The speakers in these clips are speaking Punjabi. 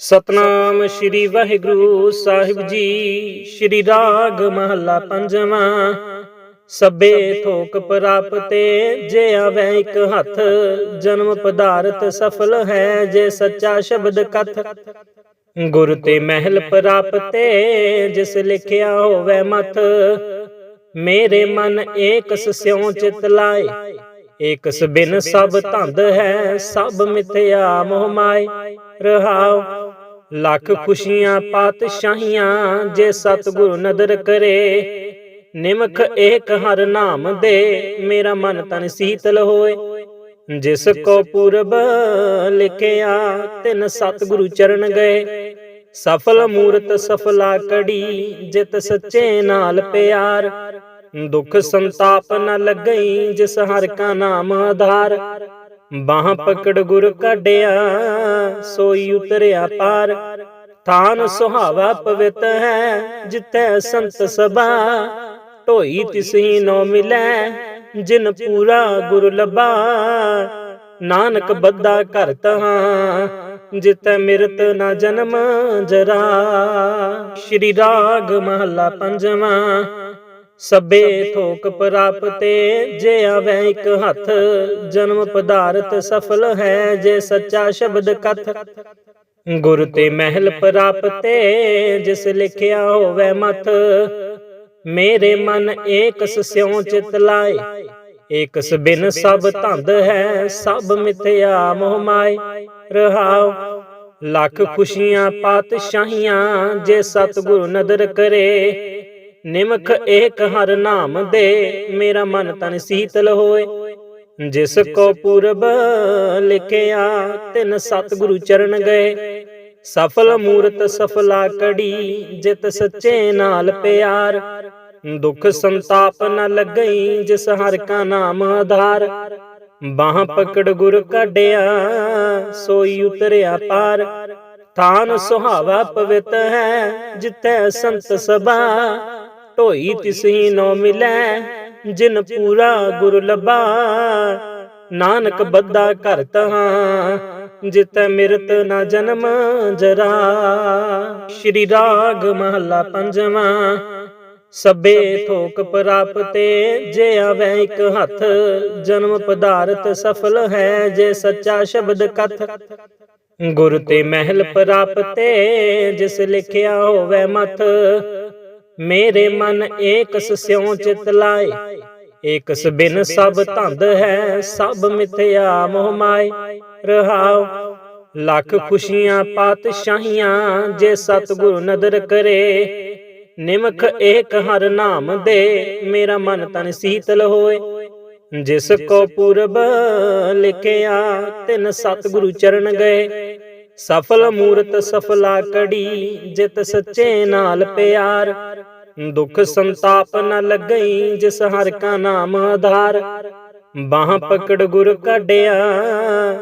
ਸਤਨਾਮ ਸ੍ਰੀ ਵਾਹਿਗੁਰੂ ਸਾਹਿਬ ਜੀ, ਸ੍ਰੀ ਰਾਗ ਮਹੱਲਾ ਪੰਜਵਾਂ। ਸਬੇ ਥੋਕ ਪ੍ਰਾਪਤੇ ਜੇ ਆਵੇ ਇੱਕ ਹੱਥ, ਜਨਮ ਪਦਾਰਥ ਸਫਲ ਹੈ ਜੇ ਸੱਚਾ ਸ਼ਬਦ ਕਥ। ਗੁਰ ਤੇ ਮਹਿਲ ਪ੍ਰਾਪਤੇ ਜਿਸ ਲਿਖਿਆ ਹੋਵੇ ਮਤ ਮੇਰੇ ਮਨ ਏਕਸ ਸਿਉ ਚਿਤ ਲਾਏ। ਏਕਸ ਬਿਨ ਸਭ ਧੰਦ ਹੈ, ਸਭ ਮਿਥਿਆ ਮੋਹ ਮਾਏ। ਰਹਾਉ ਲੱਖ ਖੁਸ਼ੀਆਂ ਪਾਤਸ਼ਾਹੀਆਂ ਜੇ ਸਤਿਗੁਰ ਨਦਰ ਕਰੇ, ਨਿਮਖ ਏਕ ਹਰ ਨਾਮ ਦੇ, ਮੇਰਾ ਮਨ ਤਨ ਸੀਤਲ ਹੋਏ। ਜਿਸ ਕੋ ਪੁਰਬ ਲਿਖਿਆ, ਤਿਨ ਸਤਿਗੁਰੂ ਚਰਨ ਗਏ। ਸਫਲ ਮੂਰਤ ਸਫਲਾ ਕੜੀ, ਜਿਤ ਸੱਚੇ ਨਾਲ ਪਿਆਰ। ਦੁੱਖ ਸੰਤਾਪ ਨ ਲੱਗਈ, ਜਿਸ ਹਰ ਕਾ ਨਾਮ ਆਧਾਰ। ਬਾਹ ਪਕੜ ਗੁਰ ਕਾਢਿਆ, ਸੋਈ ਉਤਰਿਆ ਪਾਰ। ਥਾਨ ਸੁਹਾਵਾ ਪਵਿੱਤ ਹੈ, ਜਿੱਥੇ ਸੰਤ ਸਭਾ। ਢੋਈ ਤਿਸਹੀ ਨੋ ਮਿਲੈ, ਜਿਨ ਪੂਰਾ ਗੁਰ ਲਬਾ ਨਾਨਕ ਬੱਦਾ ਘਰ ਤਹਾਂ ਜਿਤੈ ਮਿਰਤ ਨਾ ਜਨਮ ਜਰਾ। ਸ਼੍ਰੀ ਰਾਗ ਮਹੱਲਾ ਪੰਜਵਾਂ ਸਭੇ ਥੋਕ ਪ੍ਰਾਪਤੇ ਜੇ ਆਵੇ ਇੱਕ ਹੱਥ, ਜਨਮ ਪਦਾਰਥ ਸਫਲ ਹੈ ਜੇ ਸੱਚਾ ਸ਼ਬਦ ਕਥ। ਗੁਰ ਤੇ ਮਹਿਲ ਪ੍ਰਾਪਤੇ ਜਿਸ ਲਿਖਿਆ ਹੋਵੇ ਮਥ, ਮੇਰੇ ਮਨ ਏਕਸ ਸਿਉ ਚਿਤ ਲਾਏ। ਏਕਸ ਬਿਨ ਸਭ ਧੰਦ ਹੈ, ਸਭ ਮਿਥਿਆ ਮੋਹ ਮਾਏ। ਰਹਾਉ, ਲੱਖ ਖੁਸ਼ੀਆਂ ਪਾਤਸ਼ਾਹੀਆਂ ਜੇ ਸਤਿਗੁਰ ਨਦਰ ਕਰੇ ਨਿਮਖ ਏਕ ਹਰ ਨਾਮ ਦੇ ਮੇਰਾ ਮਨ ਤਨ ਸੀਤਲ ਹੋਏ। ਜਿਸ ਕੋ ਪੁਰਬ ਲਿਖਿਆ ਤਿਨ ਸਤਿਗੁਰੂ ਚਰਨ ਗਏ। ਸਫਲ ਮੂਰਤ ਸਫਲਾ ਕੜੀ ਜਿਤ ਸੱਚੇ ਨਾਲ ਪਿਆਰ। ਦੁੱਖ ਸੰਤਾਪ ਨ ਲੱਗਈ ਜਿਸ ਹਰ ਕਾ ਨਾਮ ਆਧਾਰ। ਬਾਹ ਪਕੜ ਗੁਰ ਕਾਢਿਆ ਸੋਈ ਉਤਰਿਆ ਪਾਰ। ਥਾਨ ਸੁਹਾਵਾ ਪਵਿੱਤ ਹੈ ਜਿੱਥੇ ਸੰਤ ਸਭਾ ਢੋਈ ਤਿਸਹੀ ਨੋ ਮਿਲੈ, ਜਿਨ ਪੂਰਾ ਗੁਰ ਲਬਾ ਨਾਨਕ ਬੱਦਾ ਘਰ ਤਹਾਂ ਜਿਤੈ ਮਿਰਤ ਨਾ ਜਨਮ ਜਰਾ। ਸ਼੍ਰੀ ਰਾਗ ਮਹੱਲਾ ਪੰਜਵਾਂ, ਸਭੇ ਥੋਕ ਪ੍ਰਾਪਤੇ, ਜੇ ਆਵੇ ਇੱਕ ਹੱਥ, ਜਨਮ ਪਦਾਰਥ ਸਫਲ ਹੈ, ਜੇ ਸੱਚਾ ਸ਼ਬਦ ਕਥ। ਗੁਰ ਤੇ ਮਹਿਲ ਪ੍ਰਾਪਤੇ, ਜਿਸ ਲਿਖਿਆ ਹੋਵੇ ਮਤ ਮੇਰੇ ਮਨ ਏਕਸ ਸਿਉ ਚਿਤ ਲਾਏ। ਏਕਸ ਬਿਨ ਸਭ ਧੰਦ ਹੈ, ਸਭ ਮਿਥਿਆ ਮੋਹ ਮਾਏ। ਰਹਾਉ, ਲੱਖ ਖੁਸ਼ੀਆਂ ਪਾਤਸ਼ਾਹੀਆਂ ਜੇ ਸਤਿਗੁਰ ਨਦਰ ਕਰੇ। ਨਿਮਖ ਏਕ ਹਰ ਨਾਮ ਦੇ, ਮੇਰਾ ਮਨ ਤਨ ਸੀਤਲ ਹੋਏ। ਜਿਸ ਕੋ ਪੁਰਬ ਲਿਖਿਆ, ਤਿਨ ਸਤਿਗੁਰੂ ਚਰਨ ਗਏ। ਸਫਲ ਮੂਰਤ ਸਫਲਾ ਕੜੀ, ਜਿਤ ਸੱਚੇ ਨਾਲ ਪਿਆਰ। ਦੁੱਖ ਸੰਤਾਪ ਨ ਲੱਗਈ, ਜਿਸ ਹਰ ਕਾ ਨਾਮ ਆਧਾਰ। ਬਾਹ ਪਕੜ ਗੁਰ ਕਾਢਿਆ,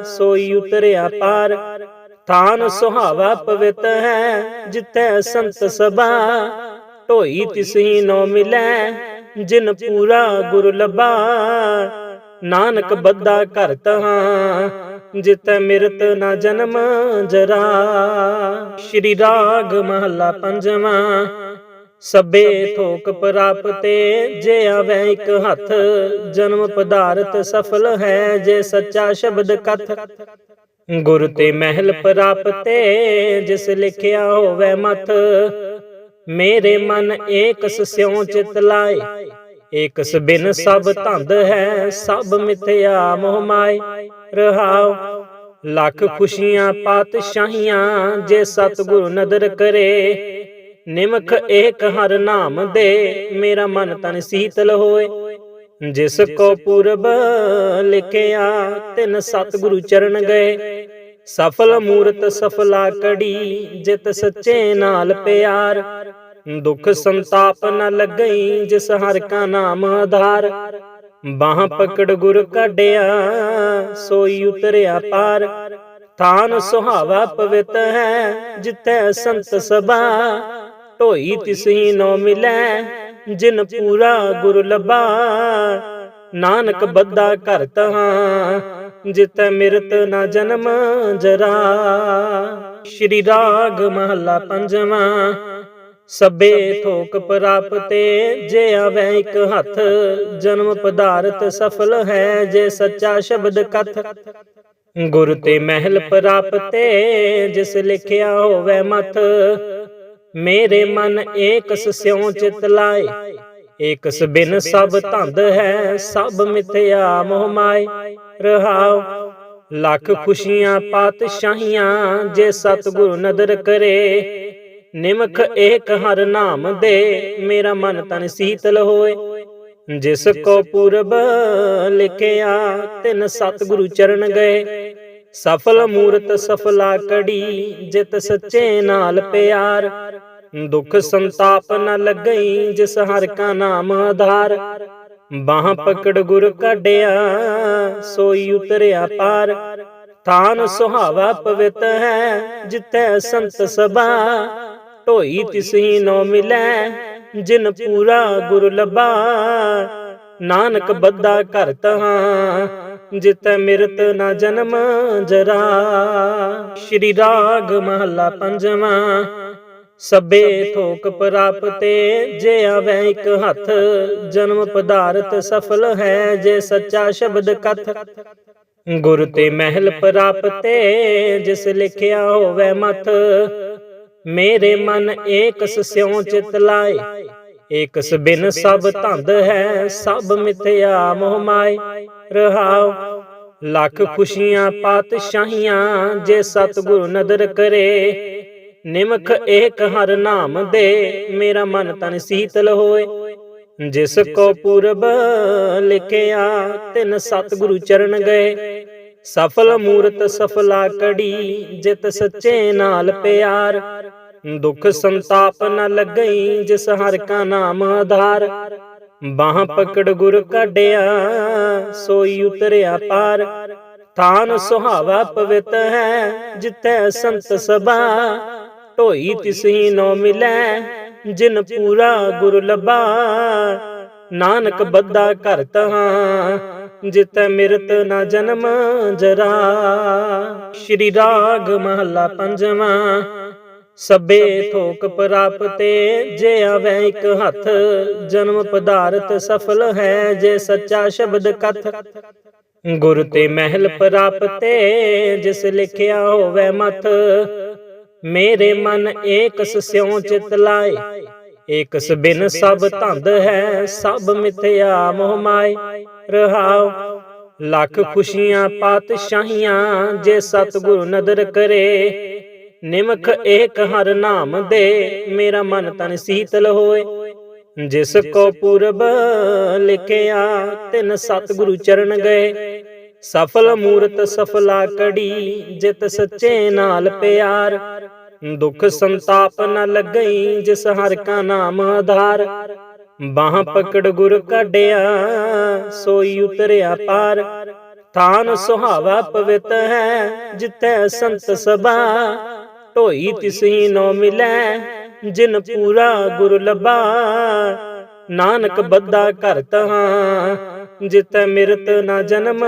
ਸੋਈ ਉਤਰਿਆ ਪਾਰ। ਥਾਨ ਸੁਹਾਵਾ ਪਵਿੱਤ ਹੈ, ਜਿੱਥੇ ਸੰਤ ਸਭਾ। ਢੋਈ ਤਿਸਹੀ ਨੋ ਮਿਲੈ, ਜਿਨ ਪੂਰਾ ਗੁਰ ਲਬਾ ਨਾਨਕ ਬੱਦਾ ਘਰ ਤਹਾਂ ਜਿਤ ਮਿਰਤ ਨਾ ਜਨਮ, ਜਰਾ ਸ਼੍ਰੀ ਰਾਗ ਮਹੱਲਾ ਪੰਜਵਾਂ। ਸਭੇ ਥੋਕ ਪ੍ਰਾਪਤੇ, ਜੇ ਆਵੇ ਇੱਕ ਹੱਥ, ਜਨਮ ਪਦਾਰਥ ਸਫਲ ਹੈ, ਜੇ ਸੱਚਾ ਸ਼ਬਦ ਕਥ। ਗੁਰ ਤੇ ਮਹਿਲ ਪ੍ਰਾਪਤੇ, ਜਿਸ ਲਿਖਿਆ ਹੋਵੇ ਮਤ ਮੇਰੇ ਮਨ ਏਕਸ ਸਿਉ ਚਿਤ ਲਾਏ। ਏਕਸ ਬਿਨ ਸਭ ਧੰਦ ਹੈ, ਸਭ ਮਿਥਿਆ ਮੋਹ ਮਾਏ। ਰਹਾਉ ਲੱਖ ਖੁਸ਼ੀਆਂ ਪਾਤਸ਼ਾਹੀਆਂ ਜੇ ਸਤਿਗੁਰ ਨਦਰ ਕਰੇ, ਨਿਮਖ ਏਕ ਹਰ ਨਾਮ ਦੇ, ਮੇਰਾ ਮਨ ਤਨ ਸੀਤਲ ਹੋਏ। ਜਿਸ ਕੋ ਪੁਰਬ ਲਿਖਿਆ, ਤਿਨ ਸਤਿਗੁਰੂ ਚਰਨ ਗਏ। ਸਫਲ ਮੂਰਤ ਸਫਲਾ ਕੜੀ, ਜਿਤ ਸੱਚੇ ਨਾਲ ਪਿਆਰ। ਦੁੱਖ ਸੰਤਾਪ ਨ ਲੱਗਈ, ਜਿਸ ਹਰ ਕਾ ਨਾਮ ਆਧਾਰ। ਬਾਹ ਪਕੜ ਗੁਰ ਕਾਢਿਆ, ਸੋਈ ਉਤਰਿਆ ਪਾਰ। ਥਾਨ ਸੁਹਾਵਾ ਪਵਿੱਤ ਹੈ, ਜਿੱਥੇ ਸੰਤ ਸਭਾ। ਢੋਈ ਤਿਸਹੀ ਨੋ ਮਿਲੈ, ਜਿਨ ਪੂਰਾ ਗੁਰ ਲਬਾ ਨਾਨਕ ਬੱਦਾ ਘਰ ਤਹਾਂ ਜਿਤੈ ਮਿਰਤ ਨਾ ਜਨਮ ਜਰਾ। ਸ਼੍ਰੀ ਰਾਗ ਮਹੱਲਾ ਪੰਜਵਾਂ। ਸਭੇ ਥੋਕ ਪ੍ਰਾਪਤੇ, ਜੇ ਆਵੇ ਇੱਕ ਹੱਥ, ਜਨਮ ਪਦਾਰਥ ਸਫਲ ਹੈ, ਜੇ ਸੱਚਾ ਸ਼ਬਦ ਕਥ। ਗੁਰ ਤੇ ਮਹਿਲ ਪ੍ਰਾਪਤੇ, ਜਿਸ ਲਿਖਿਆ ਹੋਵੇ ਮਥ। ਮੇਰੇ ਮਨ ਏਕਸ ਸਿਉ ਚਿਤ ਲਾਏ, ਏਕਸ ਬਿਨ ਸਭ ਧੰਦ ਹੈ, ਸਭ ਮਿਥਿਆ ਮੋਹ ਮਾਏ। ਰਹਾਉ, ਲੱਖ ਖੁਸ਼ੀਆਂ, ਪਾਤਸ਼ਾਹੀਆਂ, ਜੇ ਸਤਿਗੁਰੂ ਨਦਰ ਕਰੇ ਨਿਮਖ ਏਕ ਹਰ ਨਾਮ ਦੇ ਮੇਰਾ ਮਨ ਤਨ ਸੀਤਲ ਹੋਏ। ਜਿਸ ਕੋ ਪੁਰਬ ਲਿਖਿਆ ਤਿਨ ਸਤਿਗੁਰੂ ਚਰਨ ਗਏ। ਸਫਲ ਮੂਰਤ ਸਫਲਾ ਕੜੀ ਜਿਤ ਸੱਚੇ ਨਾਲ ਪਿਆਰ। ਦੁੱਖ ਸੰਤਾਪ ਨ ਲੱਗਈ ਜਿਸ ਹਰ ਕਾ ਨਾਮ ਆਧਾਰ। ਬਾਹ ਪਕੜ ਗੁਰ ਕਾਢਿਆ ਸੋਈ ਉਤਰਿਆ ਪਾਰ। ਥਾਨ ਸੁਹਾਵਾ ਪਵਿੱਤ ਹੈ ਜਿੱਥੇ ਸੰਤ ਸਭਾ ਢੋਈ ਤਿਸਹੀ ਨੋ ਮਿਲੈ, ਜਿਨ ਪੂਰਾ ਗੁਰ ਲਬਾ ਨਾਨਕ ਬੱਦਾ ਘਰ ਤਹਾਂ, ਜਿਤੈ ਮਿਰਤ ਨਾ ਜਨਮ ਜਰਾ। ਸ਼੍ਰੀ ਰਾਗ ਮਹੱਲਾ ਪੰਜਵਾਂ, ਸਭੇ ਥੋਕ ਪ੍ਰਾਪਤੇ, ਜੇ ਆਵੇ ਇੱਕ ਹੱਥ, ਜਨਮ ਪਦਾਰਥ ਸਫਲ ਹੈ, ਜੇ ਸੱਚਾ ਸ਼ਬਦ ਕਥ। ਗੁਰ ਤੇ ਮਹਿਲ ਪ੍ਰਾਪਤੇ, ਜਿਸ ਲਿਖਿਆ ਹੋਵੇ ਮਥ ਮੇਰੇ ਮਨ ਏਕਸ ਸਿਉ ਚਿਤ ਲਾਏ। ਏਕਸ ਬਿਨ ਸਭ ਧੰਦ ਹੈ, ਸਭ ਮਿਥਿਆ ਮੋਹ ਮਾਏ। ਰਹਾਉ, ਲੱਖ ਖੁਸ਼ੀਆਂ ਪਾਤਸ਼ਾਹੀਆਂ ਜੇ ਸਤਿਗੁਰੂ ਨਦਰ ਕਰੇ। ਨਿਮਖ ਏਕ ਹਰ ਨਾਮ ਦੇ, ਮੇਰਾ ਮਨ ਤਨ ਸੀਤਲ ਹੋਏ। ਜਿਸ ਕੋ ਪੁਰਬ ਲਿਖਿਆ, ਤਿਨ ਸਤਿਗੁਰੂ ਚਰਨ ਗਏ। ਸਫਲ ਮੂਰਤ ਸਫਲਾ ਕੜੀ, ਜਿਤ ਸੱਚੇ ਨਾਲ ਪਿਆਰ। ਦੁੱਖ ਸੰਤਾਪ ਨ ਲੱਗਈ, ਜਿਸ ਹਰ ਕਾ ਨਾਮ ਆਧਾਰ। ਬਾਹ ਪਕੜ ਗੁਰ ਕਾਢਿਆ, ਸੋਈ ਉਤਰਿਆ ਪਾਰ। ਥਾਨ ਸੁਹਾਵਾ ਪਵਿੱਤ ਹੈ, ਜਿੱਥੇ ਸੰਤ ਸਭਾ। ਢੋਈ ਤਿਸਹੀ ਨੋ ਮਿਲੈ, ਜਿਨ ਪੂਰਾ ਗੁਰ ਲਬਾ। ਨਾਨਕ ਬੱਦਾ ਘਰ ਤਹਾਂ ਜਿਤੈ ਮਿਰਤ ਨਾ ਜਨਮ ਜਰਾ। ਸ਼੍ਰੀ ਰਾਗ ਮਹਲਾ ਪੰਜਵਾਂ, ਸਭੇ ਥੋਕ ਪ੍ਰਾਪਤੇ ਜੇ ਆਵੇ ਇੱਕ ਹੱਥ, ਜਨਮ ਪਦਾਰਥ ਸਫਲ ਹੈ ਜੇ ਸੱਚਾ ਸ਼ਬਦ ਕਥ। ਗੁਰ ਤੇ ਮਹਿਲ ਪ੍ਰਾਪਤੇ, ਜਿਸ ਲਿਖਿਆ ਹੋਵੇ ਮਤ ਮੇਰੇ ਮਨ ਏਕਸ ਸਿਉ ਚਿਤ ਲਾਏ। ਏਕਸ ਬਿਨ ਸਭ ਧੰਦ ਹੈ, ਸਭ ਮਿਥਿਆ ਮੋਹ ਮਾਏ, ਰਹਾਉ। ਲੱਖ ਖੁਸ਼ੀਆਂ ਪਾਤਸ਼ਾਹੀਆਂ ਜੇ ਸਤਿਗੁਰੂ ਨਦਰ ਕਰੇ, ਨਿਮਖ ਏਕ ਹਰ ਨਾਮ ਦੇ, ਮੇਰਾ ਮਨ ਤਨ ਸੀਤਲ ਹੋਏ। ਜਿਸ ਕੋ ਪੁਰਬ ਲਿਖਿਆ, ਤਿਨ ਸਤਿਗੁਰੂ ਚਰਨ ਗਏ। ਸਫਲ ਮੂਰਤ ਸਫਲਾ ਕੜੀ, ਜਿਤ ਸੱਚੇ ਨਾਲ ਪਿਆਰ। ਦੁੱਖ ਸੰਤਾਪ ਨ ਲੱਗਈ, ਜਿਸ ਹਰ ਕਾ ਨਾਮ ਆਧਾਰ। ਬਾਹ ਪਕੜ ਗੁਰ ਕਾਢਿਆ, ਸੋਈ ਉਤਰਿਆ ਪਾਰ। ਥਾਨ ਸੁਹਾਵਾ ਪਵਿੱਤ ਹੈ, ਜਿੱਥੇ ਸੰਤ ਸਭਾ। ਢੋਈ ਤਿਸਹੀ ਨੋ ਮਿਲੈ, ਜਿਨ ਪੂਰਾ ਗੁਰ ਲਬਾ ਨਾਨਕ ਬੱਦਾ ਘਰ ਤਹਾਂ ਜਿਤੈ ਮਿਰਤ ਨਾ ਜਨਮ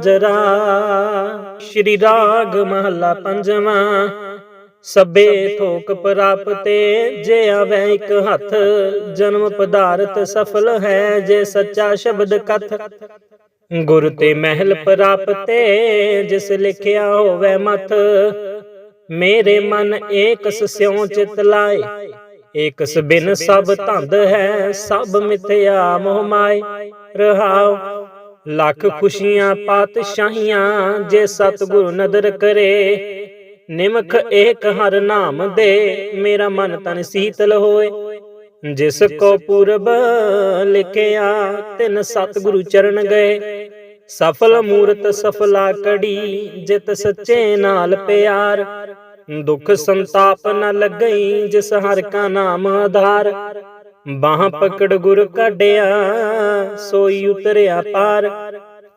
ਜਰਾ। ਸ਼੍ਰੀ ਰਾਗ ਮਹੱਲਾ ਪੰਜਵਾਂ। ਸਭੇ ਥੋਕ ਪ੍ਰਾਪਤੇ, ਜੇ ਆਵੇ ਇੱਕ ਹੱਥ, ਜਨਮ ਪਦਾਰਥ ਸਫਲ ਹੈ, ਜੇ ਸੱਚਾ ਸ਼ਬਦ ਕਥ। ਗੁਰ ਤੇ ਮਹਿਲ ਪ੍ਰਾਪਤੇ, ਜਿਸ ਲਿਖਿਆ ਹੋਵੇ ਮਥ। ਮੇਰੇ ਮਨ ਏਕਸ ਸਿਉ ਚਿਤ ਲਾਏ, ਏਕਸ ਬਿਨ ਸਭ ਧੰਦ ਹੈ, ਸਭ ਮਿਥਿਆ ਮੋਹ ਮਾਏ। ਰਹਾਉ, ਲੱਖ ਖੁਸ਼ੀਆਂ, ਪਾਤਸ਼ਾਹੀਆਂ, ਜੇ ਸਤਿਗੁਰੂ ਨਦਰ ਕਰੇ ਨਿਮਖ ਏਕ ਹਰ ਨਾਮ ਦੇ ਮੇਰਾ ਮਨ ਤਨ ਸੀਤਲ ਹੋਏ। ਜਿਸ ਕੋ ਪੁਰਬ ਲਿਖਿਆ ਤਿਨ ਸਤਿਗੁਰੂ ਚਰਨ ਗਏ। ਸਫਲ ਮੂਰਤ ਸਫਲਾ ਕੜੀ ਜਿਤ ਸੱਚੇ ਨਾਲ ਪਿਆਰ। ਦੁੱਖ ਸੰਤਾਪ ਨ ਲੱਗਈ ਜਿਸ ਹਰ ਕਾ ਨਾਮ ਆਧਾਰ। ਬਾਹ ਪਕੜ ਗੁਰ ਕਾਢਿਆ ਸੋਈ ਉਤਰਿਆ ਪਾਰ।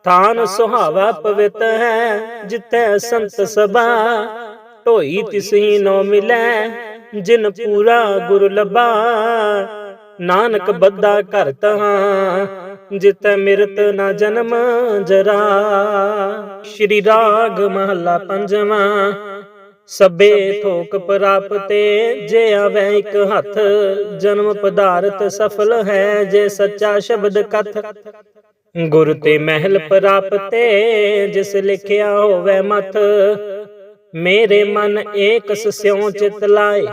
ਥਾਨ ਸੁਹਾਵਾ ਪਵਿੱਤ ਹੈ ਜਿੱਥੇ ਸੰਤ ਸਭਾ ਢੋਈ ਤਿਸਹੀ ਨੋ ਮਿਲੈ, ਜਿਨ ਪੂਰਾ ਗੁਰ ਲਬਾ ਨਾਨਕ ਬੱਦਾ ਘਰ ਤਹਾਂ ਜਿਤੈ ਮਿਰਤ ਨਾ ਜਨਮ ਜਰਾ। ਸ਼੍ਰੀ ਰਾਗ ਮਹੱਲਾ ਪੰਜਵਾਂ, ਸਭੇ ਥੋਕ ਪ੍ਰਾਪਤੇ, ਜੇ ਆਵੇ ਇੱਕ ਹੱਥ, ਜਨਮ ਪਦਾਰਥ ਸਫਲ ਹੈ, ਜੇ ਸੱਚਾ ਸ਼ਬਦ ਕਥ। ਗੁਰ ਤੇ ਮਹਿਲ ਪ੍ਰਾਪਤੇ, ਜਿਸ ਲਿਖਿਆ ਹੋਵੇ ਮਥ ਮੇਰੇ ਮਨ ਏਕਸ ਸਿਉ ਚਿਤ ਲਾਏ।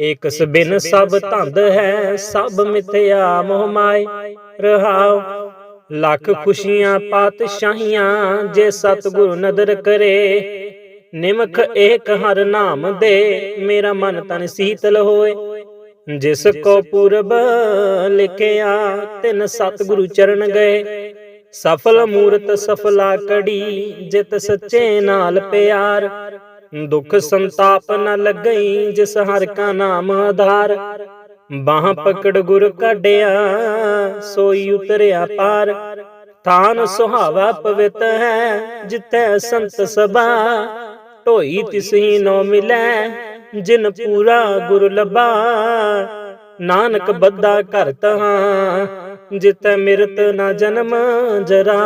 ਏਕਸ ਬਿਨ ਸਭ ਧੰਦ ਹੈ, ਸਭ ਮਿਥਿਆ ਮੋਹ ਮਾਏ। ਰਹਾਉ ਲੱਖ ਖੁਸ਼ੀਆਂ ਪਾਤਸ਼ਾਹੀਆਂ ਜੇ ਸਤਿਗੁਰ ਨਦਰ ਕਰੇ। ਨਿਮਖ ਏਕ ਹਰ ਨਾਮ ਦੇ, ਮੇਰਾ ਮਨ ਤਨ ਸੀਤਲ ਹੋਏ। ਜਿਸ ਕੋ ਪੁਰਬ ਲਿਖਿਆ, ਤਿਨ ਸਤਿਗੁਰੂ ਚਰਨ ਗਏ। ਸਫਲ ਮੂਰਤ ਸਫਲਾ ਕੜੀ, ਜਿਤ ਸੱਚੇ ਨਾਲ ਪਿਆਰ। ਦੁੱਖ ਸੰਤਾਪ ਨ ਲੱਗਈ, ਜਿਸ ਹਰ ਕਾ ਨਾਮ ਆਧਾਰ। ਬਾਹ ਪਕੜ ਗੁਰ ਕਾਢਿਆ, ਸੋਈ ਉਤਰਿਆ ਪਾਰ। ਥਾਨ ਸੁਹਾਵਾ ਪਵਿੱਤ ਹੈ ਜਿਤੈ ਸੰਤ ਸਭਾ। ਢੋਈ ਤਿਸਹੀ ਨੋ ਮਿਲੈ, ਜਿਨ ਪੂਰਾ ਗੁਰ ਲਬਾ। ਨਾਨਕ ਬੱਦਾ ਘਰ ਤਹਾਂ ਜਿਤ ਮਿਰਤ ਨਾ ਜਨਮ ਜਰਾ।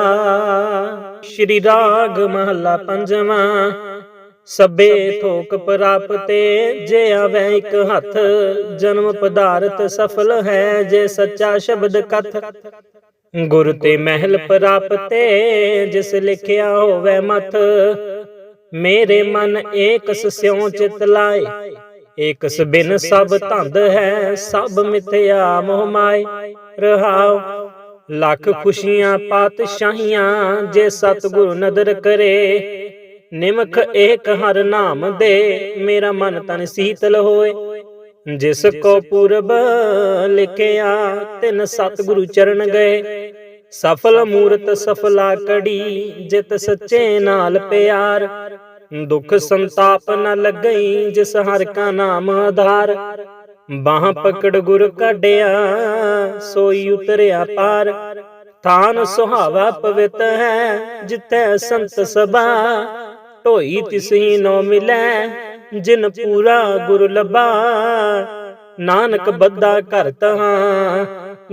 ਸ਼੍ਰੀ ਰਾਗ ਮਹਲਾ ਪੰਜਵਾਂ ਸਬੇ ਥੋਕ ਪ੍ਰਾਪਤੇ, ਜੇ ਆਵੇ ਇੱਕ ਹੱਥ, ਜਨਮ ਪਦਾਰਥ ਸਫਲ ਹੈ, ਜੇ ਸੱਚਾ ਸ਼ਬਦ ਕਥ। ਗੁਰ ਤੇ ਮਹਿਲ ਪ੍ਰਾਪਤੇ, ਜਿਸ ਲਿਖਿਆ ਹੋਵੇ ਮਤ ਮੇਰੇ ਮਨ ਏਕਸ ਸਿਉ ਚਿਤ ਲਾਏ, ਏਕਸ ਬਿਨ ਸਭ ਧੰਦ ਹੈ, ਸਭ ਮਿਥਿਆ ਮੋਹ ਮਾਏ। ਰਹਾਉ ਲੱਖ ਖੁਸ਼ੀਆਂ ਪਾਤਸ਼ਾਹੀਆਂ ਜੇ ਸਤਿਗੁਰ ਨਦਰ ਕਰੇ, ਨਿਮਖ ਏਕ ਹਰ ਨਾਮ ਦੇ, ਮੇਰਾ ਮਨ ਤਨ ਸੀਤਲ ਹੋਏ। ਜਿਸ ਕੋ ਪੁਰਬ ਲਿਖਿਆ, ਤਿਨ ਸਤਿਗੁਰੂ ਚਰਨ ਗਏ। ਸਫਲ ਮੂਰਤ ਸਫਲਾ ਕੜੀ, ਜਿਤ ਸੱਚੇ ਨਾਲ ਪਿਆਰ। ਦੁੱਖ ਸੰਤਾਪ ਨ ਲੱਗਈ, ਜਿਸ ਹਰ ਕਾ ਨਾਮ ਆਧਾਰ। ਬਾਹ ਪਕੜ ਗੁਰ ਕਾਢਿਆ, ਸੋਈ ਉਤਰਿਆ ਪਾਰ। ਥਾਨ ਸੁਹਾਵਾ ਪਵਿੱਤ ਹੈ, ਜਿੱਥੇ ਸੰਤ ਸਭਾ। ਢੋਈ ਤਿਸਹੀ ਨੋ ਮਿਲੈ, ਜਿਨ ਪੂਰਾ ਗੁਰ ਲਬਾ ਨਾਨਕ ਬੱਦਾ ਘਰ ਤਹਾਂ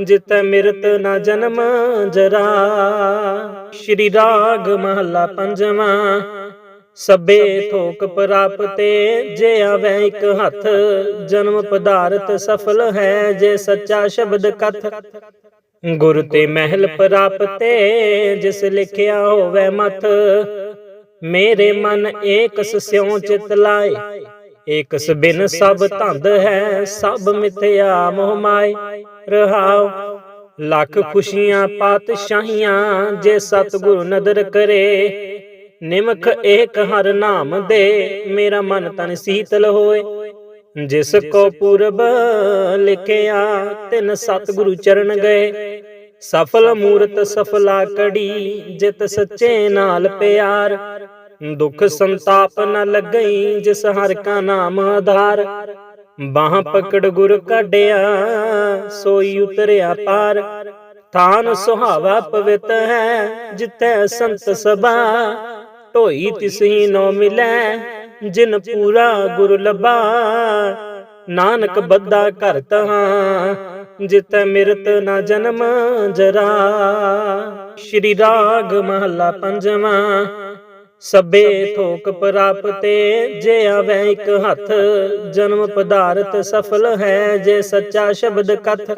ਜਿਤੈ ਮਿਰਤ ਨਾ ਜਨਮ ਜਰਾ। ਸ਼੍ਰੀ ਰਾਗ ਮਹੱਲਾ ਪੰਜਵਾਂ ਸਭੇ ਥੋਕ ਪ੍ਰਾਪਤੇ, ਜੇ ਆਵੇ ਇੱਕ ਹੱਥ, ਜਨਮ ਪਦਾਰਥ ਸਫਲ ਹੈ, ਜੇ ਸੱਚਾ ਸ਼ਬਦ ਕਥ। ਗੁਰ ਤੇ ਮਹਿਲ ਪ੍ਰਾਪਤੇ, ਜਿਸ ਲਿਖਿਆ ਹੋਵੇ ਮਥ, ਮੇਰੇ ਮਨ ਏਕਸ ਸਿਉ ਚਿਤ ਲਾਏ। ਏਕਸ ਬਿਨ ਸਭ ਧੰਦ ਹੈ, ਸਭ ਮਿਥਿਆ ਮੋਹ ਮਾਏ। ਰਹਾਉ ਲੱਖ ਖੁਸ਼ੀਆਂ, ਪਾਤਸ਼ਾਹੀਆਂ, ਜੇ ਸਤਿਗੁਰ ਨਦਰ ਕਰੇ ਨਿਮਖ ਏਕ ਹਰ ਨਾਮ ਦੇ, ਮੇਰਾ ਮਨ ਤਨ ਸੀਤਲ ਹੋਏ। ਜਿਸ ਕੋ ਪੁਰਬ ਲਿਖਿਆ, ਤਿਨ ਸਤਿਗੁਰੂ ਚਰਨ ਗਏ। ਸਫਲ ਮੂਰਤ ਸਫਲਾ ਕੜੀ, ਜਿਤ ਸੱਚੇ ਨਾਲ ਪਿਆਰ। ਦੁੱਖ ਸੰਤਾਪ ਨ ਲੱਗਈ, ਜਿਸ ਹਰ ਕਾ ਨਾਮ ਆਧਾਰ। ਬਾਹ ਪਕੜ ਗੁਰ ਕਾਢਿਆ, ਸੋਈ ਉਤਰਿਆ ਪਾਰ। ਥਾਨ ਸੁਹਾਵਾ ਪਵਿੱਤ ਹੈ, ਜਿੱਥੇ ਸੰਤ ਸਭਾ ਢੋਈ ਤਿਸਹੀ ਨੋ ਮਿਲੈ, ਜਿਨ ਪੂਰਾ ਗੁਰ ਲਬਾ ਨਾਨਕ ਬੱਦਾ ਘਰ ਤਹਾਂ ਜਿਤੈ ਮਿਰਤ ਨਾ ਜਨਮ ਜਰਾ। ਸ਼੍ਰੀ ਰਾਗ ਮਹੱਲਾ ਪੰਜਵਾਂ, ਸਭੇ ਥੋਕ ਪ੍ਰਾਪਤੇ, ਜੇ ਆਵੇ ਇੱਕ ਹੱਥ, ਜਨਮ ਪਦਾਰਥ ਸਫਲ ਹੈ, ਜੇ ਸੱਚਾ ਸ਼ਬਦ ਕਥ।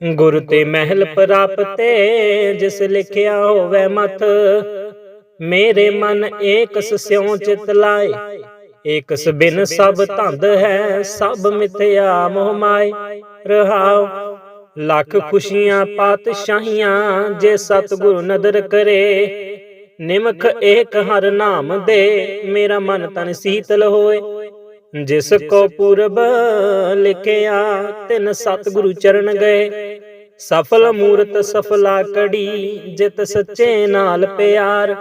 ਗੁਰ ਤੇ ਮਹਿਲ ਪ੍ਰਾਪਤੇ, ਜਿਸ ਲਿਖਿਆ ਹੋਵੇ ਮਥ ਮੇਰੇ ਮਨ ਏਕਸ ਸਿਉ ਚਿਤ ਲਾਏ। ਏਕਸ ਬਿਨ ਸਭ ਧੰਦ ਹੈ, ਸਭ ਮਿਥਿਆ ਮੋਹ ਮਾਏ। ਰਹਾਉ, ਲੱਖ ਖੁਸ਼ੀਆਂ ਪਾਤਸ਼ਾਹੀਆਂ ਜੇ ਸਤਿਗੁਰ ਨਦਰ ਕਰੇ। ਨਿਮਖ ਏਕ ਹਰ ਨਾਮ ਦੇ, ਮੇਰਾ ਮਨ ਤਨ ਸੀਤਲ ਹੋਏ। ਜਿਸ ਕੋ ਪੁਰਬ ਲਿਖਿਆ, ਤਿਨ ਸਤਿਗੁਰੂ ਚਰਨ ਗਏ। ਸਫਲ ਮੂਰਤ ਸਫਲਾ ਕੜੀ, ਜਿਤ ਸੱਚੇ ਨਾਲ ਪਿਆਰ।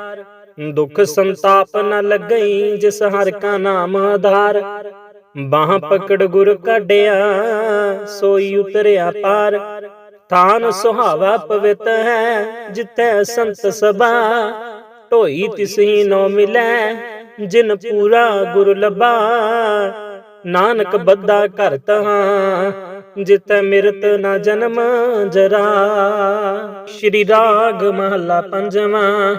ਦੁੱਖ ਸੰਤਾਪ ਨ ਲੱਗਈ, ਜਿਸ ਹਰ ਕਾ ਨਾਮ ਆਧਾਰ। ਬਾਹ ਪਕੜ ਗੁਰ ਕਾਢਿਆ, ਸੋਈ ਉਤਰਿਆ ਪਾਰ। ਥਾਨ ਸੁਹਾਵਾ ਪਵਿੱਤ ਹੈ, ਜਿੱਥੇ ਸੰਤ ਸਭਾ। ਢੋਈ ਤਿਸਹੀ ਨੋ ਮਿਲੈ, ਜਿਨ ਪੂਰਾ ਗੁਰ ਲਬਾ ਨਾਨਕ ਬੱਦਾ ਘਰ ਤਹਾਂ ਜਿਤ ਮਿਰਤ ਨਾ ਜਨਮ, ਜਰਾ। ਸ਼੍ਰੀ ਰਾਗ ਮਹਲਾ ਪੰਜਵਾਂ।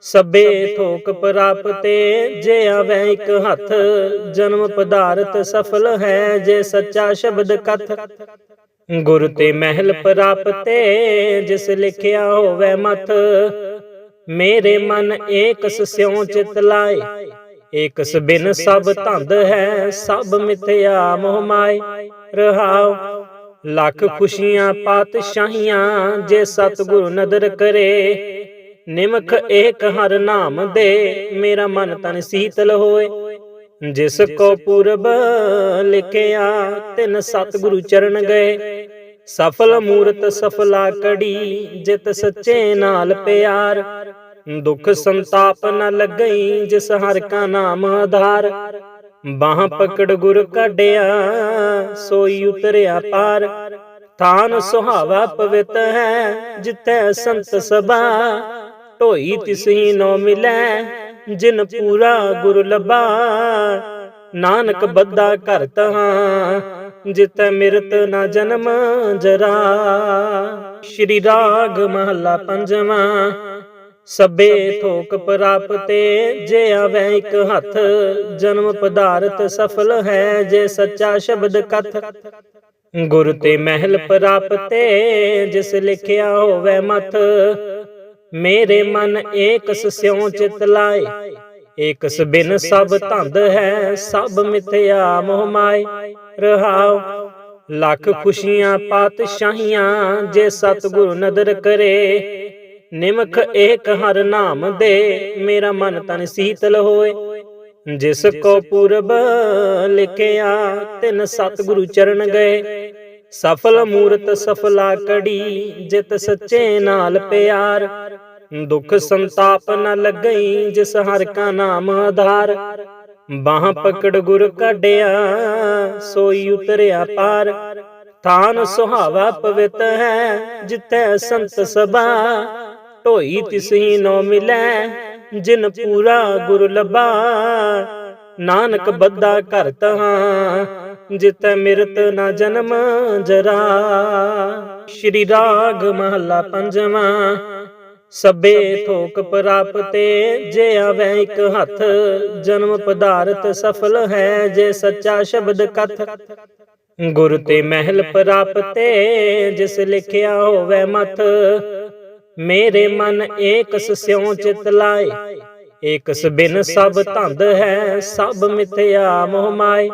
ਸਭੇ ਥੋਕ ਪ੍ਰਾਪਤੇ, ਜੇ ਆਵੇ ਇੱਕ ਹੱਥ, ਜਨਮ ਪਦਾਰਥ ਸਫਲ ਹੈ, ਜੇ ਸੱਚਾ ਸ਼ਬਦ ਕਥ। ਗੁਰ ਤੇ ਮਹਿਲ ਪ੍ਰਾਪਤੇ, ਜਿਸ ਲਿਖਿਆ ਹੋਵੇ ਮਤ ਮੇਰੇ ਮਨ ਏਕਸ ਸਿਉ ਚਿਤ ਲਾਏ, ਏਕਸ ਬਿਨ ਸਭ ਧੰਦ ਹੈ, ਸਭ ਮਿਥਿਆ ਮੋਹ ਮਾਏ। ਰਹਾਉ ਲੱਖ ਖੁਸ਼ੀਆਂ, ਪਾਤਸ਼ਾਹੀਆਂ ਜੇ ਸਤਿਗੁਰ ਨਦਰ ਕਰੇ, ਨਿਮਖ ਏਕ ਹਰ ਨਾਮ ਦੇ, ਮੇਰਾ ਮਨ ਤਨ ਸੀਤਲ ਹੋਏ। ਜਿਸ ਕੋ ਪੁਰਬ ਲਿਖਿਆ, ਤਿਨ ਸਤਿਗੁਰੂ ਚਰਨ ਗਏ। ਸਫਲ ਮੂਰਤ ਸਫਲਾ ਕੜੀ, ਜਿਤ ਸੱਚੇ ਨਾਲ ਪਿਆਰ। ਦੁੱਖ ਸੰਤਾਪ ਨ ਲੱਗਈ, ਜਿਸ ਹਰ ਕਾ ਨਾਮ ਆਧਾਰ। ਬਾਹ ਪਕੜ ਗੁਰ ਕਾਢਿਆ ਸੋਈ ਉਤਰਿਆ ਪਾਰ। ਥਾਨ ਸੁਹਾਵਾ ਪਵਿੱਤ ਹੈ ਜਿੱਥੇ ਸੰਤ ਸਭਾ। ਢੋਈ ਤਿਸਹੀ ਨੋ ਮਿਲੈ ਜਿਨ ਪੂਰਾ ਗੁਰ ਲਬਾ। ਨਾਨਕ ਬੱਦਾ ਘਰ ਤਹਾਂ ਜਿਤੈ ਮਿਰਤ ਨਾ ਜਨਮ ਜਰਾ। ਸ਼੍ਰੀ ਰਾਗ ਮਹੱਲਾ ਪੰਜਵਾਂ ਸਭੇ ਥੋਕ ਪ੍ਰਾਪਤੇ, ਜੇ ਆਵੇ ਇੱਕ ਹੱਥ, ਜਨਮ ਪਦਾਰਥ ਸਫਲ ਹੈ, ਜੇ ਸੱਚਾ ਸ਼ਬਦ ਕਥ। ਗੁਰ ਤੇ ਮਹਿਲ ਪ੍ਰਾਪਤੇ, ਜਿਸ ਲਿਖਿਆ ਹੋਵੇ ਮਥ। ਮੇਰੇ ਮਨ ਏਕਸ ਸਿਉ ਚਿਤ ਲਾਏ, ਏਕਸ ਬਿਨ ਸਭ ਧੰਦ ਹੈ, ਸਭ ਮਿਥਿਆ ਮੋਹ ਮਾਏ। ਰਹਾਉ, ਲੱਖ ਖੁਸ਼ੀਆਂ, ਪਾਤਸ਼ਾਹੀਆਂ, ਜੇ ਸਤਿਗੁਰ ਨਦਰ ਕਰੇ ਨਿਮਖ ਏਕ ਹਰ ਨਾਮ ਦੇ ਮੇਰਾ ਮਨ ਤਨ ਸੀਤਲ ਹੋਏ। ਜਿਸ ਕੋ ਪੁਰਬ ਲਿਖਿਆ ਤਿਨ ਸਤਿਗੁਰੂ ਚਰਨ ਗਏ। ਸਫਲ ਮੂਰਤ ਸਫਲਾ ਕੜੀ ਜਿਤ ਸੱਚੇ ਨਾਲ ਪਿਆਰ। ਦੁੱਖ ਸੰਤਾਪ ਨ ਲੱਗਈ ਜਿਸ ਹਰ ਕਾ ਨਾਮ ਆਧਾਰ। ਬਾਹ ਪਕੜ ਗੁਰ ਕਾਢਿਆ ਸੋਈ ਉਤਰਿਆ ਪਾਰ। ਥਾਨ ਸੁਹਾਵਾ ਪਵਿੱਤ ਹੈ ਜਿੱਥੇ ਸੰਤ ਸਭਾ ਢੋਈ ਤਿਸਹੀ ਨੋ ਮਿਲੈ, ਜਿਨ ਪੂਰਾ ਗੁਰ ਲਬਾ ਨਾਨਕ ਬੱਦਾ ਘਰ ਤਹਾਂ ਜਿਤੈ ਮਿਰਤ ਨਾ ਜਨਮ ਜਰਾ। ਸ਼੍ਰੀ ਰਾਗ ਮਹੱਲਾ ਪੰਜਵਾਂ, ਸਭੇ ਥੋਕ ਪ੍ਰਾਪਤੇ, ਜੇ ਆਵੇ ਇੱਕ ਹੱਥ, ਜਨਮ ਪਦਾਰਥ ਸਫਲ ਹੈ, ਜੇ ਸੱਚਾ ਸ਼ਬਦ ਕਥ। ਗੁਰ ਤੇ ਮਹਿਲ ਪ੍ਰਾਪਤੇ, ਜਿਸ ਲਿਖਿਆ ਹੋਵੇ ਮਥ ਮੇਰੇ ਮਨ ਏਕਸ ਸਿਉ ਚਿਤ ਲਾਏ। ਏਕਸ ਬਿਨ ਸਭ ਧੰਦ ਹੈ, ਸਭ ਮਿਥਿਆ ਮੋਹ ਮਾਏ।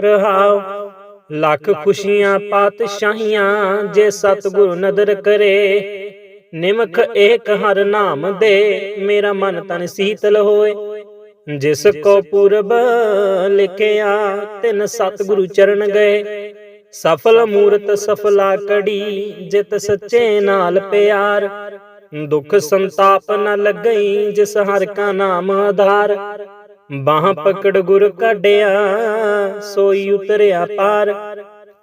ਰਹਾਉ ਲੱਖ ਖੁਸ਼ੀਆਂ ਪਾਤਸ਼ਾਹੀਆਂ ਜੇ ਸਤਿਗੁਰ ਨਦਰ ਕਰੇ। ਨਿਮਖ ਏਕ ਹਰ ਨਾਮ ਦੇ, ਮੇਰਾ ਮਨ ਤਨ ਸੀਤਲ ਹੋਏ। ਜਿਸ ਕੋ ਪੁਰਬ ਲਿਖਿਆ, ਤਿਨ ਸਤਿਗੁਰੂ ਚਰਨ ਗਏ। ਸਫਲ ਮੂਰਤ ਸਫਲਾ ਕੜੀ, ਜਿਤ ਸੱਚੇ ਨਾਲ ਪਿਆਰ। ਦੁੱਖ ਸੰਤਾਪ ਨ ਲੱਗਈ, ਜਿਸ ਹਰ ਕਾ ਨਾਮ ਆਧਾਰ। ਬਾਹ ਪਕੜ ਗੁਰ ਕੱਢਿਆ, ਸੋਈ ਉਤਰਿਆ ਪਾਰ।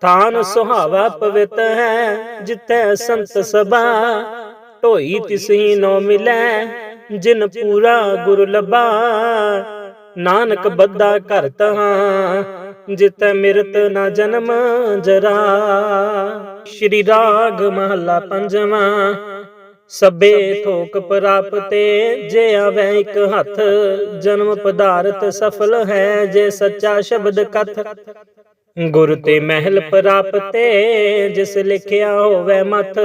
ਥਾਨ ਸੁਹਾਵਾ ਪਵਿੱਤ ਹੈ, ਜਿੱਥੇ ਸੰਤ ਸਭਾ। ਢੋਈ ਤਿਸਹੀ ਨੋ ਮਿਲੈ, ਜਿਨ ਪੂਰਾ ਗੁਰ ਲਬਾ। ਨਾਨਕ ਬੱਦਾ ਘਰ ਤਹਾਂ ਜਿਤੈ ਮਿਰਤ ਨਾ ਜਨਮ ਜਰਾ। ਸ਼੍ਰੀ ਰਾਗ ਮਹਲਾ ਪੰਜਵਾਂ, ਸਭੇ ਥੋਕ ਪ੍ਰਾਪਤੇ, ਜੇ ਆਵੇ ਇੱਕ ਹੱਥ, ਜਨਮ ਪਦਾਰਥ ਸਫਲ ਹੈ, ਜੇ ਸੱਚਾ ਸ਼ਬਦ ਕਥ। ਗੁਰ ਤੇ ਮਹਿਲ ਪ੍ਰਾਪਤੇ, ਜਿਸ ਲਿਖਿਆ ਹੋਵੇ ਮਤ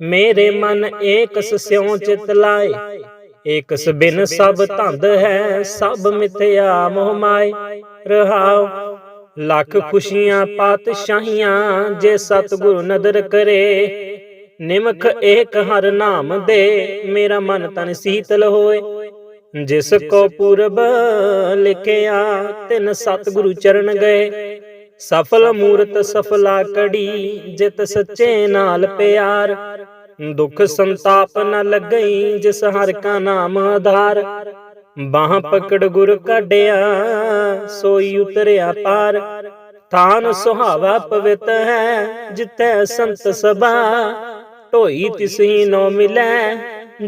ਮੇਰੇ ਮਨ ਏਕਸ ਸਿਉ ਚਿਤ ਲਾਏ। ਏਕਸ ਬਿਨ ਸਭ ਧੰਦ ਹੈ, ਸਭ ਮਿਥਿਆ ਮੋਹ ਮਾਏ। ਰਹਾਉ ਲੱਖ ਖੁਸ਼ੀਆਂ ਪਾਤਸ਼ਾਹੀਆਂ ਜੇ ਸਤਿਗੁਰ ਨਦਰ ਕਰੇ, ਨਿਮਖ ਏਕ ਹਰ ਨਾਮ ਦੇ, ਮੇਰਾ ਮਨ ਤਨ ਸੀਤਲ ਹੋਏ। ਜਿਸ ਕੋ ਪੁਰਬ ਲਿਖਿਆ, ਤਿਨ ਸਤਿਗੁਰੂ ਚਰਨ ਗਏ। ਸਫਲ ਮੂਰਤ ਸਫਲਾ ਕੜੀ, ਜਿਤ ਸੱਚੇ ਨਾਲ ਪਿਆਰ। ਦੁੱਖ ਸੰਤਾਪ ਨ ਲੱਗਈ ਜਿਸ ਹਰ ਕਾ ਨਾਮ ਆਧਾਰ। ਬਾਹ ਪਕੜ ਗੁਰ ਕੱਢਿਆ, ਸੋਈ ਉਤਰਿਆ ਪਾਰ। ਥਾਨ ਸੁਹਾਵਾ ਪਵਿੱਤ ਹੈ, ਜਿੱਥੇ ਸੰਤ ਸਭਾ। ਢੋਈ ਤਿਸਹੀ ਨੋ ਮਿਲੈ,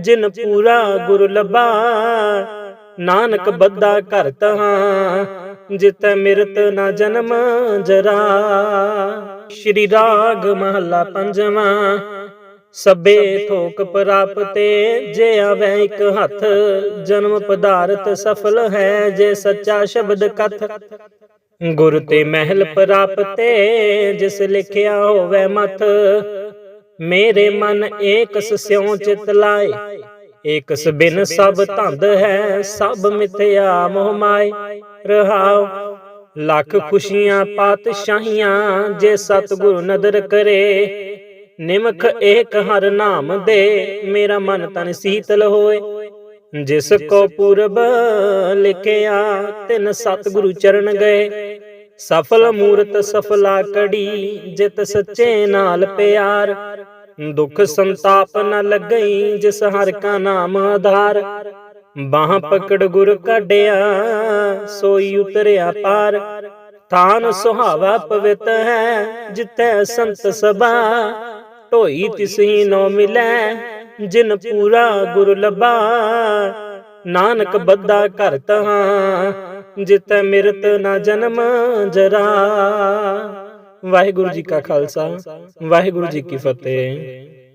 ਜਿਨ ਪੂਰਾ ਗੁਰ ਲਬਾ ਨਾਨਕ ਬੱਦਾ ਘਰ ਤਹਾਂ ਜਿਤੈ ਮਿਰਤ ਨਾ ਜਨਮ ਜਰਾ। ਸ਼੍ਰੀ ਰਾਗ ਮਹੱਲਾ ਪੰਜਵਾਂ ਸਭੇ ਥੋਕ ਪ੍ਰਾਪਤੇ, ਜੇ ਆਵੇ ਇੱਕ ਹੱਥ, ਜਨਮ ਪਦਾਰਥ ਸਫਲ ਹੈ, ਜੇ ਸੱਚਾ ਸ਼ਬਦ ਕਥ। ਗੁਰ ਤੇ ਮਹਿਲ ਪ੍ਰਾਪਤੇ, ਜਿਸ ਲਿਖਿਆ ਹੋਵੇ ਮਤ ਮੇਰੇ ਮਨ ਏਕਸ ਸਿਉ ਚਿਤ ਲਾਏ, ਏਕਸ ਬਿਨ ਸਭ ਧੰਦ ਹੈ, ਸਭ ਮਿਥਿਆ ਮੋਹ ਮਾਏ। ਰਹਾਉ, ਲੱਖ ਖੁਸ਼ੀਆਂ ਪਾਤਸ਼ਾਹੀਆਂ, ਜੇ ਸਤਿਗੁਰ ਨਦਰ ਕਰੇ ਨਿਮਖ ਏਕ ਹਰ ਨਾਮ ਦੇ। ਮੇਰਾ ਮਨ ਤਨ ਸੀਤਲ ਹੋਏ। ਜਿਸ ਕੋ ਪੁਰਬ ਲਿਖਿਆ ਤਿਨ ਸਤਿਗੁਰੂ ਚਰਨ ਗਏ। ਸਫਲ ਮੂਰਤ ਸਫਲਾ ਕੜੀ ਜਿਤ ਸੱਚੇ ਨਾਲ ਪਿਆਰ। ਦੁੱਖ ਸੰਤਾਪ ਨ ਲੱਗਈ ਜਿਸ ਹਰ ਕਾ ਨਾਮ ਆਧਾਰ। ਬਾਹ ਪਕੜ ਗੁਰ ਕਾਢਿਆ ਸੋਈ ਉਤਰਿਆ ਪਾਰ। ਥਾਨ ਸੁਹਾਵਾ ਪਵਿੱਤ ਹੈ ਜਿੱਥੇ ਸੰਤ ਸਭਾ ਢੋਈ ਤਿਸਹੀ ਨੋ ਮਿਲੈ, ਜਿਨ ਪੂਰਾ ਗੁਰ ਲਬਾ ਨਾਨਕ ਬੱਦਾ ਘਰ ਤਹਾਂ ਜਿਤੈ ਮਿਰਤ ਨਾ ਜਨਮ ਜਰਾ। ਵਾਹਿਗੁਰੂ ਜੀ ਕਾ ਖਾਲਸਾ, ਵਾਹਿਗੁਰੂ ਜੀ ਕੀ ਫਤਿਹ।